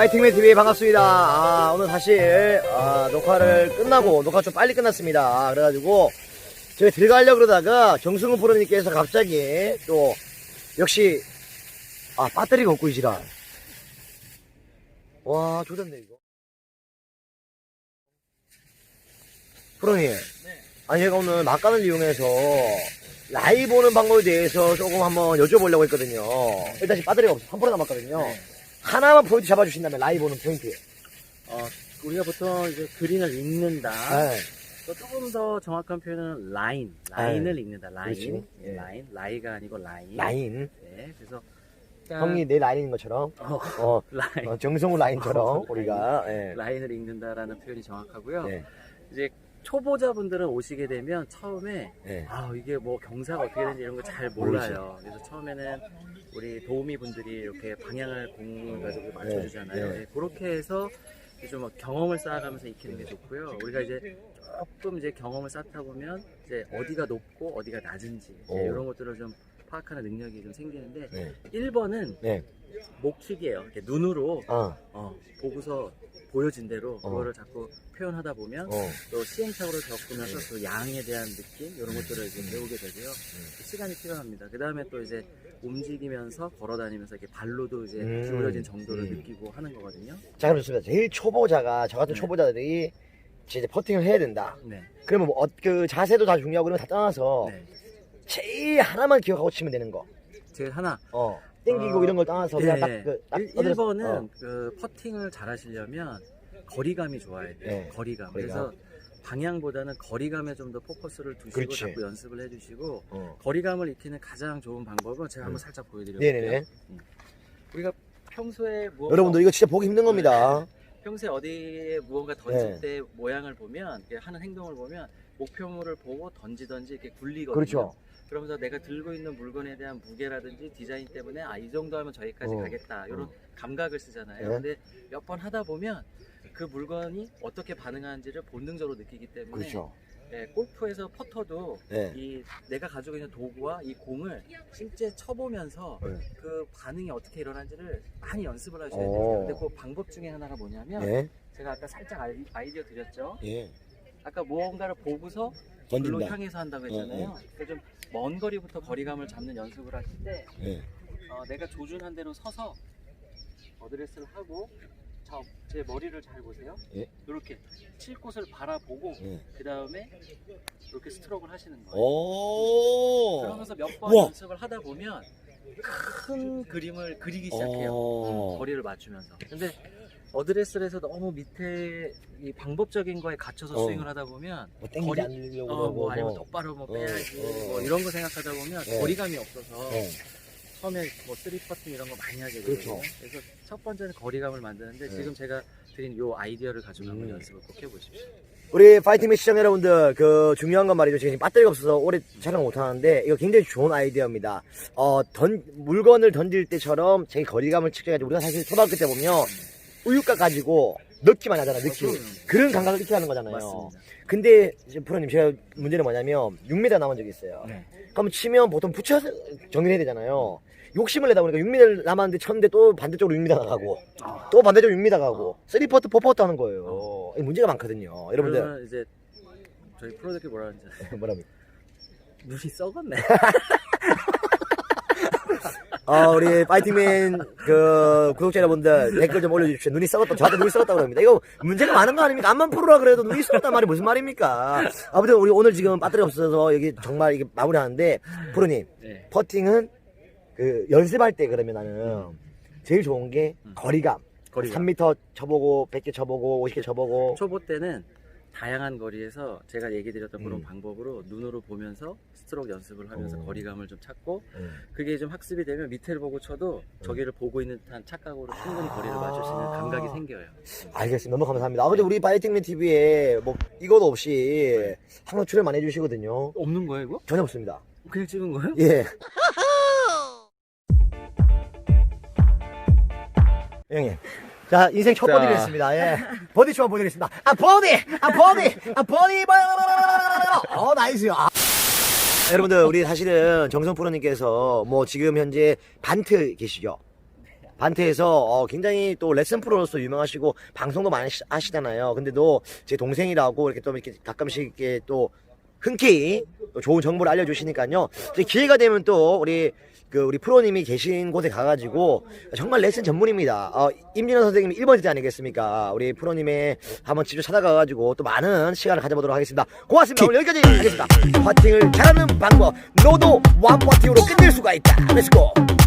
파이팅맨 TV 반갑습니다. 아, 오늘 사실 아, 녹화를 끝나고 녹화 좀 빨리 끝났습니다. 그래가지고 저희 들어가려고 그러다가 정승훈 프로님께서 갑자기 또 역시 아 배터리가 없고 이지라. 와 조졌네 이거. 프로님. 아니 제가 오늘 막간을 이용해서 라이브 보는 방법에 대해서 조금 한번 여쭤보려고 했거든요. 일단 지금 배터리가 없어. 3% 남았거든요. 하나만 포인트 잡아주신다면 라이브 보는 포인트. 어, 우리가 보통 이제 그린을 읽는다. 네. 또 조금 더 정확한 표현은 라인, 라인을 읽는다. 라인, 그렇지. 예, 예. 라인, 라이가 아니고 라인. 라인. 네, 그래서 일단 형이 내 라인인 것처럼. 어, 어, 라인, 어, 정성우 라인처럼 어, 우리가. 예. 라인을 읽는다라는 표현이 정확하고요. 네. 이제 초보자분들은 오시게 되면 처음에 예. 아 이게 뭐 경사가 어떻게 되는지 이런 거 잘 몰라요. 그래서 처음에는 우리 도우미 분들이 이렇게 방향을 공을 가지고 맞춰주잖아요. 네. 네, 그렇게 해서 좀 경험을 쌓아가면서 익히는 게 좋고요. 우리가 이제 조금 이제 경험을 쌓다 보면 이제 어디가 높고 어디가 낮은지. 이런 것들을 좀 파악하는 능력이 좀 생기는데 네. 1번은 네. 목킥이에요. 이렇게 눈으로 어, 어, 보고서 보여진 대로 어. 그거를 자꾸 표현하다 보면 어. 또 시행착오를 겪으면서 그 양에 대한 느낌 이런 것들을 이제 배우게 되고요. 그 시간이 필요합니다. 그 다음에 또 이제 움직이면서 걸어다니면서 이렇게 발로도 이제 음. 기울어진 정도를 음. 느끼고 하는 거거든요. 자, 그럼 좋습니다. 제일 초보자가, 저 같은 네. 초보자들이 이제 퍼팅을 해야 된다. 네. 그러면 뭐, 어, 그 자세도 다 중요하고 그런 거 다 떠나서 네. 제일 하나만 기억하고 치면 되는 거. 제일 하나. 어. 땡기고 어, 이런 걸 떠나서 그냥 딱 네. 그, 딱 1, 어디서- 번은 어. 그 퍼팅을 잘 하시려면 거리감이 좋아야 돼요. 네. 거리감. 거리감. 그래서 방향보다는 거리감에 좀 더 포커스를 두시고 그렇지. 자꾸 연습을 해주시고 어. 거리감을 익히는 가장 좋은 방법은 제가 한번 음. 살짝 보여드릴게요. 네네네. 우리가 평소에 뭐 여러분들 이거 진짜 보기 힘든 겁니다. 평소에 어디에 무언가 던질 네. 때 모양을 보면 이렇게 하는 행동을 보면 목표물을 보고 던지던지 이렇게 굴리거든요. 그렇죠. 그러면서 내가 들고 있는 물건에 대한 무게라든지 디자인 때문에 아 이 정도 하면 저기까지 어. 가겠다 이런 어. 감각을 쓰잖아요. 네. 근데 몇 번 하다 보면 그 물건이 어떻게 반응하는지를 본능적으로 느끼기 때문에 그렇죠. 네, 골프에서 퍼터도 네. 이 내가 가지고 있는 도구와 이 공을 실제 쳐보면서 네. 그 반응이 어떻게 일어나는지를 많이 연습을 하셔야 어. 돼요. 근데 그 방법 중에 하나가 뭐냐면 예. 제가 아까 살짝 아이- 아이디어 드렸죠. 예. 아까 무언가를 보고서 글로 던진다. 향해서 한다고 했잖아요. 그러니까 좀 먼 거리부터 거리감을 잡는 연습을 하실 때 예. 어, 내가 조준한 대로 서서 어드레스를 하고 자, 제 머리를 잘 보세요. 예. 이렇게 칠 곳을 바라보고 예. 그 다음에 이렇게 스트로크를 하시는 어. 거예요. 오. 그러면서 몇 번 우와. 연습을 하다 보면 큰 그림을 그리기 시작해요. 어. 거리를 맞추면서. 근데 어드레스를 해서 너무 밑에 이 방법적인 거에 갇혀서 어. 스윙을 하다 보면 뭐 땡기지 거리- 않으려고 어, 뭐 아니면 뭐. 똑바로 뭐 어, 빼야지 어. 뭐 이런 거 생각하다 보면 네. 거리감이 없어서 예. 처음에 뭐 쓰리 퍼팅 이런 거 많이 하게 되거든요. 그렇죠. 그래서 첫 번째는 거리감을 만드는데 네. 지금 제가 드린 요 아이디어를 가지고 한번 음. 연습을 꼭 해보십시오. 우리 파이팅맨 시청 여러분들 그 중요한 건 말이죠 지금 배터리가 없어서 오래 촬영 못 하는데 이거 굉장히 좋은 아이디어입니다 어 던 물건을 던질 때처럼 제 거리감을 측정해가지고 우리가 사실 초등학교 때 보면 우유값 가지고 넣기만 하잖아 넣기 그럼요. 그런 감각을 하는 거잖아요 맞습니다. 근데 이제 프로님 제가 문제는 뭐냐면 6m 남은 적이 있어요 네. 그럼 치면 보통 붙여서 정리해야 되잖아요 욕심을 내다 보니까 6m 남았는데 쳤는데 또 반대쪽으로 6m 나가고 아, 또 반대쪽으로 6m 가고 3퍼트 4퍼트 하는 거예요 이 문제가 많거든요 여러분들 그러면 이제 저희 프로젝트 뭐라 하는지? 뭐라고 눈이 썩었네. 아, 우리 파이팅맨 그 구독자 여러분들 댓글 좀 올려주십시오. 눈이 썩었다. 저한테 눈이 썩었다고 그럽니다. 이거 문제가 많은 거 아닙니까? 안만 풀으라 그래도 눈이 썩었단 말이 무슨 말입니까? 아무튼 우리 오늘 지금 배터리 없어서 여기 정말 이게 마무리하는데 프로님 네. 퍼팅은 그 연습할 때 그러면 나는 제일 좋은 게 거리감. 거리감. 3m 쳐보고 100개 쳐보고 50개 쳐보고 초보 때는 다양한 거리에서 제가 얘기 드렸던 그런 음. 방법으로 눈으로 보면서 스트로크 연습을 하면서 어. 거리감을 좀 찾고 음. 그게 좀 학습이 되면 밑에를 보고 쳐도 저기를 보고 있는 듯한 착각으로 충분히 거리를 맞출 수 있는 아. 감각이 생겨요. 알겠습니다. 너무 감사합니다. 아, 근데 우리 파이팅맨 TV에 뭐 이것도 없이 항상 출연 많이 해주시거든요. 없는 거예요, 이거? 전혀 없습니다. 그냥 찍은 거예요? 예. 형님. 자, 인생 첫 자. 버디를 했습니다. 예. 버디 초만 보여드리겠습니다. 아, 버디! 아, 버디! 아, 버디! 어, 나이스요. 아. 여러분들, 우리 사실은 정성 프로님께서 뭐 지금 현재 반트 계시죠? 반태에서 어, 굉장히 또 레슨 프로로서 유명하시고 방송도 많이 하시- 하시잖아요. 근데도 제 동생이라고 이렇게 또 이렇게 가끔씩 이렇게 또 흔쾌히 또 좋은 정보를 알려주시니까요. 이제 기회가 되면 또 우리 그 우리 프로님이 계신 곳에 가가지고 정말 레슨 전문입니다. 어, 임진호 선생님이 1번 지대 아니겠습니까? 우리 프로님의 한번 직접 찾아가가지고 또 많은 시간을 가져보도록 하겠습니다. 고맙습니다. 오늘 여기까지 하겠습니다. 퍼팅을 잘하는 방법, 너도 완 퍼팅으로 끝낼 수가 있다. 렛츠고!